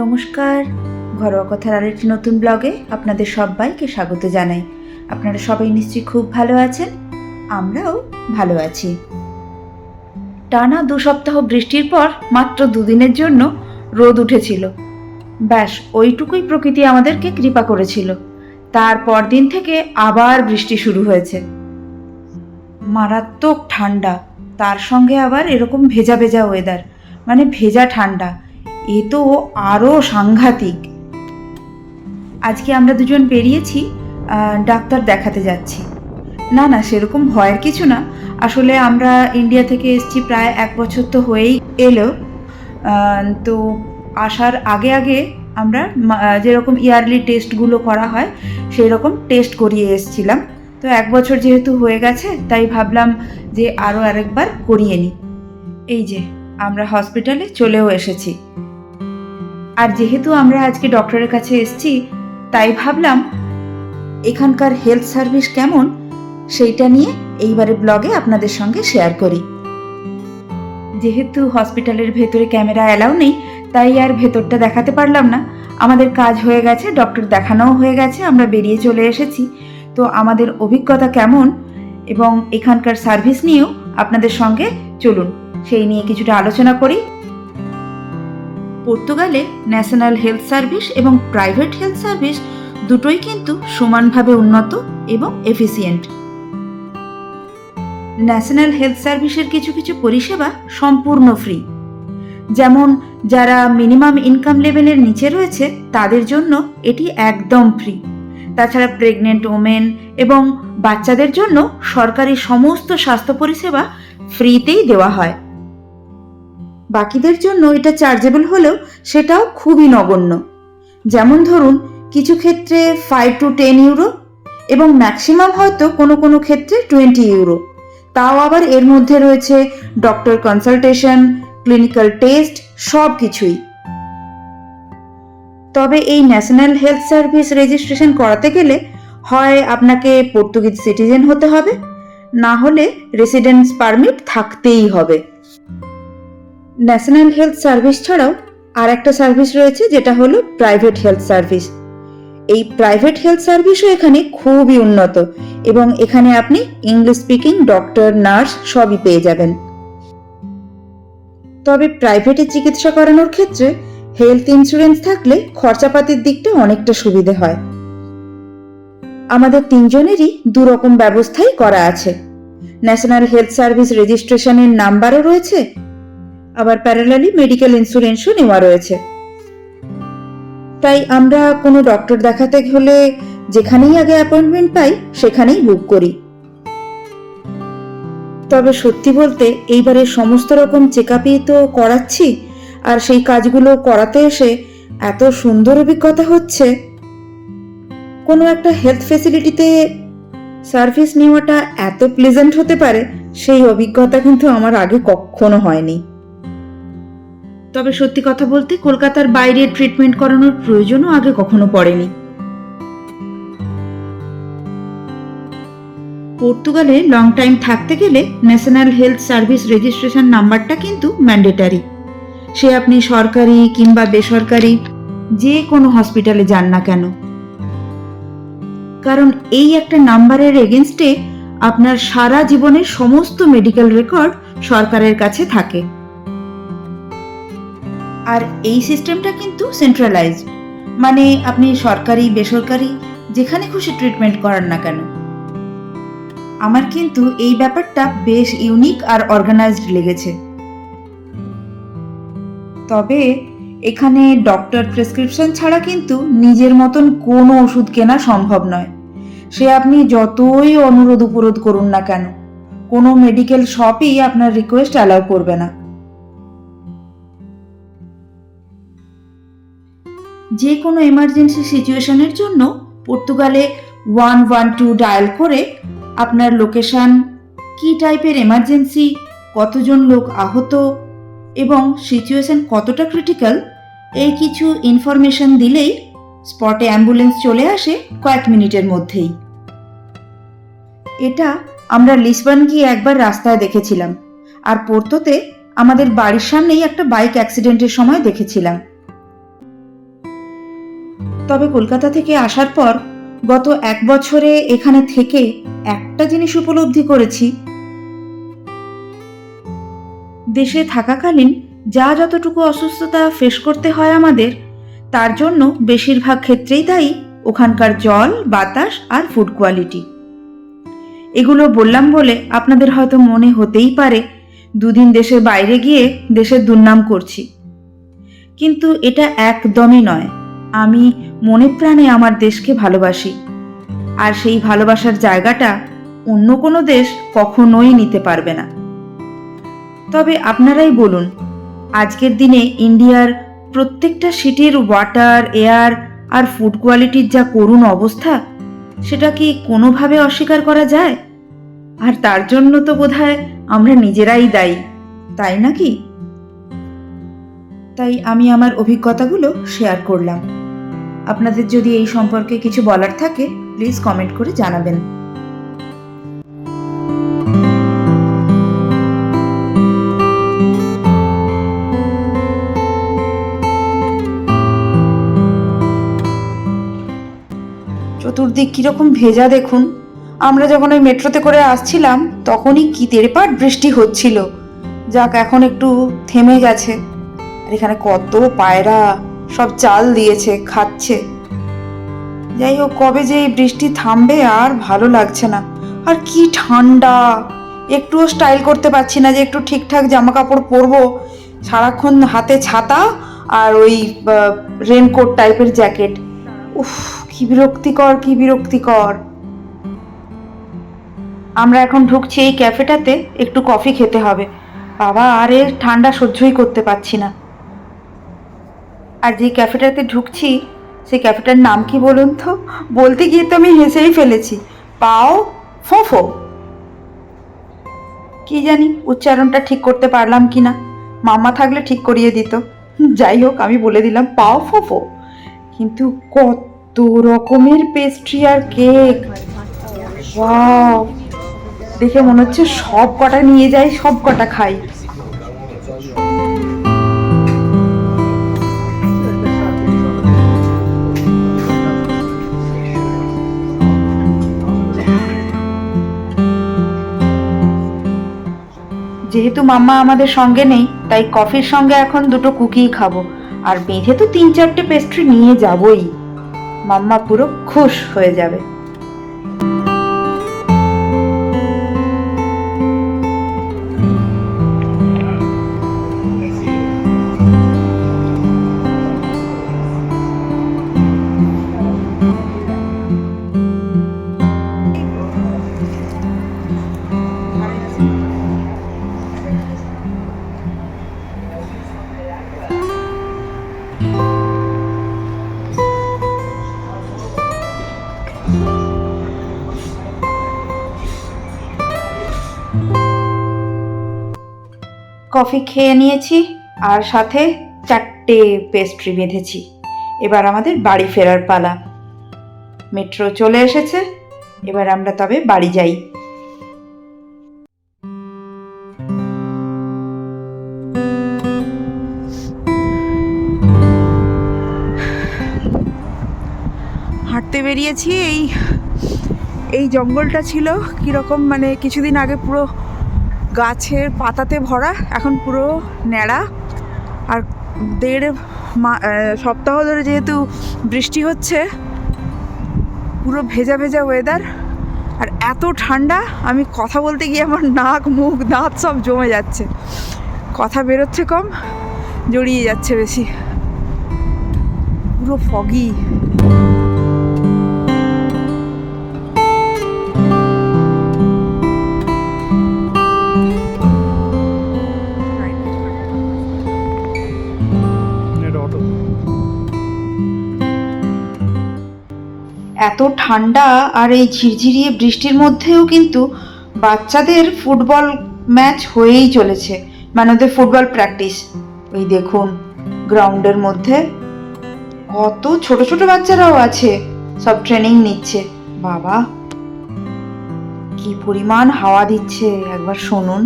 নমস্কার। ঘরোয়া কথার আরেকটি নতুন ব্লগে আপনাদের সবাইকে স্বাগত জানাই। আপনারা সবাই নিশ্চয়ই খুব ভালো আছেন? আমরাও ভালো আছি। টানা দু সপ্তাহ বৃষ্টির পর মাত্র দুদিনের জন্য রোদ উঠেছিল। ব্যাস, ওইটুকুই প্রকৃতি আমাদেরকে কৃপা করেছিল। তারপর দিন থেকে আবার বৃষ্টি শুরু হয়েছে। মারাত্মক ঠান্ডা, তার সঙ্গে আবার এরকম ভেজা ভেজা ওয়েদার মানে ভেজা ঠান্ডা। এ তো আরও সাংঘাতিক। আজকে আমরা দুজন বেরিয়েছি আহ, ডাক্তার দেখাতে যাচ্ছি। না না সেরকম ভয়ের কিছু না। আসলে আমরা ইন্ডিয়া থেকে এসেছি প্রায় এক বছর তো হয়েই এলো। তো আসার আগে আগে আমরা যেরকম ইয়ারলি টেস্টগুলো করা হয় সেই রকম টেস্ট করিয়ে এসেছিলাম। তো এক বছর যেহেতু হয়ে গেছে তাই ভাবলাম যে আরও আরেকবার করিয়ে নিই। এই যে আমরা হসপিটালে চলেও এসেছি। আর যেহেতু আমরা আজকে ডক্টরের কাছে এসেছি, তাই ভাবলাম এখানকার হেলথ সার্ভিস কেমন সেইটা নিয়ে এইবারে ব্লগে আপনাদের সঙ্গে শেয়ার করি। যেহেতু হসপিটালের ভেতরে ক্যামেরা অ্যালাউ নেই, তাই আর ভেতরটা দেখাতে পারলাম না। আমাদের কাজ হয়ে গেছে ডক্টর দেখানোও হয়ে গেছে, আমরা বেরিয়ে চলে এসেছি। তো আমাদের অভিজ্ঞতা কেমন এবং এখানকার সার্ভিস নিয়েও আপনাদের সঙ্গে চলুন। সেই নিয়ে কিছুটা আলোচনা করি। পর্তুগালে ন্যাশনাল হেলথ সার্ভিস এবং প্রাইভেট হেলথ সার্ভিস দুটোই কিন্তু সমানভাবে উন্নত এবং এফিসিয়েন্ট। ন্যাশনাল হেলথ সার্ভিসের কিছু কিছু পরিষেবা সম্পূর্ণ ফ্রি। যেমন, যারা মিনিমাম ইনকাম লেভেলের নিচে রয়েছে, তাদের জন্য এটি একদম ফ্রি। তাছাড়া প্রেগনেন্ট ওমেন এবং বাচ্চাদের জন্য সরকারি সমস্ত স্বাস্থ্য পরিষেবা ফ্রিতেই দেওয়া হয়। বাকিদের জন্য এটা চার্জেবল হলেও সেটাও খুবই নগণ্য। যেমন ধরুন, কিছু ক্ষেত্রে ফাইভ টু টেন ইউরো এবং ম্যাক্সিমাম হয়তো কোনো কোনো ক্ষেত্রে টোয়েন্টি ইউরো তাও আবার এর মধ্যে রয়েছে ডক্টর কনসালটেশন ক্লিনিক্যাল টেস্ট সব কিছুই তবে এই ন্যাশনাল হেলথ সার্ভিস রেজিস্ট্রেশন করাতে গেলে হয় আপনাকে পর্তুগিজ সিটিজেন হতে হবে, না হলে রেসিডেন্স পারমিট থাকতেই হবে। ন্যাশনাল হেলথ সার্ভিস ছাড়াও আর একটা সার্ভিস রয়েছে যেটা হলো প্রাইভেট হেলথ সার্ভিস। এই প্রাইভেট হেলথ সার্ভিসও এখানে খুবই উন্নত এবং এখানে আপনি ইংলিশ স্পিকিং ডক্টর নার্স সবই পেয়ে যাবেন। তবে প্রাইভেটে চিকিৎসা করানোর ক্ষেত্রে হেলথ ইন্স্যুরেন্স থাকলে খরচাপাতির দিকটা অনেকটা সুবিধে হয়। আমাদের তিনজনেরই দু রকম ব্যবস্থাই করা আছে। ন্যাশনাল হেলথ সার্ভিস রেজিস্ট্রেশনের নাম্বারও রয়েছে আবার প্যারালালি মেডিকেল ইন্স্যুরেন্সও নেওয়া রয়েছে। তাই আমরা কোনো ডক্টর দেখাতে হলে যেখানেই আগে অ্যাপয়েন্টমেন্ট পাই, সেখানেই বুক করি। তবে সত্যি বলতে এইবারে সমস্ত রকম চেক তো করাচ্ছি, আর সেই কাজগুলো করাতে এসে এত সুন্দর অভিজ্ঞতা হচ্ছে। কোনো একটা হেলথ ফেসিলিটিতে সার্ভিস নেওয়াটা এত প্লেজেন্ট হতে পারে, সেই অভিজ্ঞতা কিন্তু আমার আগে কখনো হয়নি। তবে সত্যি কথা বলতে কলকাতার বাইরে ট্রিটমেন্ট করানোর প্রয়োজনও আগে কখনো পড়েনি। পর্তুগালে লং টাইম থাকতে গেলে ন্যাশনাল হেলথ সার্ভিস রেজিস্ট্রেশন নাম্বারটা কিন্তু ম্যান্ডেটারি সে আপনি সরকারি কিংবা বেসরকারি যে কোনো হসপিটালে যান না কেন। কারণ এই একটা নাম্বারের এগেনস্টে আপনার সারা জীবনের সমস্ত মেডিকেল রেকর্ড সরকারের কাছে থাকে। আর এই সিস্টেমটা কিন্তু সেন্ট্রালাইজড মানে আপনি সরকারি, বেসরকারি, যেখানে খুশি ট্রিটমেন্ট করান না কেন। আমার কিন্তু এই ব্যাপারটা বেশ ইউনিক আর অর্গানাইজড লেগেছে। তবে এখানে ডক্টর প্রেসক্রিপশন ছাড়া কিন্তু নিজের মতন কোনো ওষুধ কেনা সম্ভব নয়। সে আপনি যতই অনুরোধ উপরোধ করুন না কেন, কোনো মেডিকেল শপই আপনার রিকোয়েস্ট অ্যালাউ করবে না। যে কোনো এমার্জেন্সি সিচুয়েশনের জন্য পর্তুগালে ওয়ান ওয়ান টু ডায়াল করে আপনার লোকেশন কী টাইপের এমার্জেন্সি কতজন লোক আহত এবং সিচুয়েশন কতটা ক্রিটিক্যাল এই কিছু ইনফরমেশন দিলেই স্পটে অ্যাম্বুলেন্স চলে আসে কয়েক মিনিটের মধ্যেই। এটা আমরা লিসবন গিয়ে একবার রাস্তায় দেখেছিলাম। আর পোর্তোতে আমাদের বাড়ির সামনেই একটা বাইক অ্যাক্সিডেন্টের সময় দেখেছিলাম। তবে কলকাতা থেকে আসার পর গত এক বছরে এখানে থেকে একটা জিনিস উপলব্ধি করেছি। দেশে থাকাকালীন যা যতটুকু অসুস্থতা ফেস করতে হয় আমাদের, তার জন্য বেশিরভাগ ক্ষেত্রেই দায়ী ওখানকার জল, বাতাস আর ফুড কোয়ালিটি এগুলো বললাম বলে আপনাদের হয়তো মনে হতেই পারে, দুদিন দেশের বাইরে গিয়ে দেশের দুর্নাম করছি। কিন্তু এটা একদমই নয়। আমি মনে প্রাণে আমার দেশকে ভালোবাসি। আর সেই ভালোবাসার জায়গাটা অন্য কোনো দেশ কখনোই নিতে পারবে না। তবে আপনারাই বলুন, আজকের দিনে ইন্ডিয়ার প্রত্যেকটা সিটির ওয়াটার, এয়ার আর ফুড কোয়ালিটির যা করুণ অবস্থা, সেটা কি কোনোভাবে অস্বীকার করা যায়? আর তার জন্য তো বোধহয় আমরা নিজেরাই দায়ী, তাই নাকি? তাই আমি আমার অভিজ্ঞতাগুলো শেয়ার করলাম। আপনাদের যদি এই সম্পর্কে কিছু বলার থাকে প্লিজ কমেন্ট করে জানাবেন। চতুর্দিক কীরকম ভেজা দেখুন। আমরা যখন ওই মেট্রোতে করে আসছিলাম, তখনই কি তেরপাট বৃষ্টি হচ্ছিল। যাক, এখন একটু থেমে গেছে। আর এখানে কত পায়রা। সব চাল দিয়েছে, খাচ্ছে। যাই হোক কবে যে এই বৃষ্টি থামবে আর ভালো লাগছে না। আর কি ঠান্ডা! একটুও স্টাইল করতে পারছি না যে একটু ঠিকঠাক জামা কাপড় পরবো। সারাক্ষণ হাতে ছাতা আর ওই রেনকোট টাইপের জ্যাকেট উফ, কি বিরক্তিকর কি বিরক্তিকর। আমরা এখন ঢুকছি এই ক্যাফেটাতে একটু কফি খেতে হবে। বাবা, আর, ঠান্ডা সহ্যই করতে পারছি না। আর যে ক্যাফেটাতে ঢুকছি সেই ক্যাফেটার নাম কি বলুন তো? বলতে গিয়ে তো আমি হেসেই ফেলেছি। পাও ফোফো। কি জানি উচ্চারণটা ঠিক করতে পারলাম কি না। মামা থাকলে ঠিক করিয়ে দিত। যাই হোক, আমি বলে দিলাম পাও ফোফো। কিন্তু কত রকমের পেস্ট্রি আর কেক দেখে মনে হচ্ছে সব কটা নিয়ে যাই সব কটা খাই। যেহেতু মাম্মা আমাদের সঙ্গে নেই, তাই কফির সঙ্গে এখন দুটো কুকি খাব। আর বেঁধে তো তিন চারটে পেস্ট্রি নিয়ে যাবই। মাম্মা পুরো খুশ হয়ে যাবে। কফি খেয়ে নিয়েছি, আর সাথে চারটে পেস্ট্রি বেঁধেছি। এবার আমাদের বাড়ি ফেরার পালা। মেট্রো চলে এসেছে, এবার আমরা তবে বাড়ি যাই। বেরিয়েছি, এই এই জঙ্গলটা ছিল কীরকম মানে কিছুদিন আগে পুরো গাছের পাতাতে ভরা, এখন পুরো ন্যাড়া। আর দেড় সপ্তাহ ধরে যেহেতু বৃষ্টি হচ্ছে, পুরো ভেজা ভেজা ওয়েদার আর এত ঠান্ডা, আমি কথা বলতে গিয়ে আমার নাক, মুখ, দাঁত সব জমে যাচ্ছে। কথা বেরোচ্ছে কম, জড়িয়ে যাচ্ছে বেশি। পুরো ফগি এত ঠান্ডা আর এই ঝিরঝিরিয়ে বৃষ্টির মধ্যেও কিন্তু বাচ্চাদের ফুটবল ম্যাচ হয়েই চলেছে। মানে ওদের ফুটবল প্র্যাকটিস। ওই দেখুন, গ্রাউন্ডের মধ্যে কত ছোট ছোট বাচ্চারাও আছে, সব ট্রেনিং নিচ্ছে। বাবা, কি পরিমাণ হাওয়া দিচ্ছে, একবার শুনুন।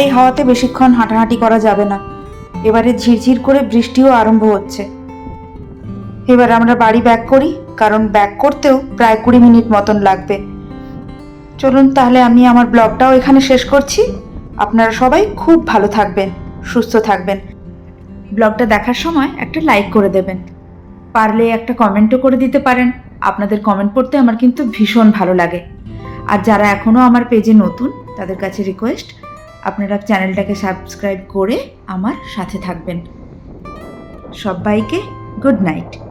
এই হাওয়াতে বেশিক্ষণ হাঁটাহাঁটি করা যাবে না। এবারে ঝিরঝির করে বৃষ্টিও আরম্ভ হচ্ছে। এবার আমরা বাড়ি ব্যাক করি, কারণ ব্যাক করতেও প্রায় কুড়ি মিনিট মতন লাগবে। চলুন তাহলে আমি আমার ব্লগটাও এখানে শেষ করছি। আপনারা সবাই খুব ভালো থাকবেন, সুস্থ থাকবেন। ব্লগটা দেখার সময় একটা লাইক করে দেবেন। পারলে একটা কমেন্টও করে দিতে পারেন। আপনাদের কমেন্ট পড়তে আমার কিন্তু ভীষণ ভালো লাগে। আর যারা এখনও আমার পেজে নতুন, তাদের কাছে রিকোয়েস্ট আপনারা চ্যানেলটাকে সাবস্ক্রাইব করে আমার সাথে থাকবেন। সবাইকে গুড নাইট।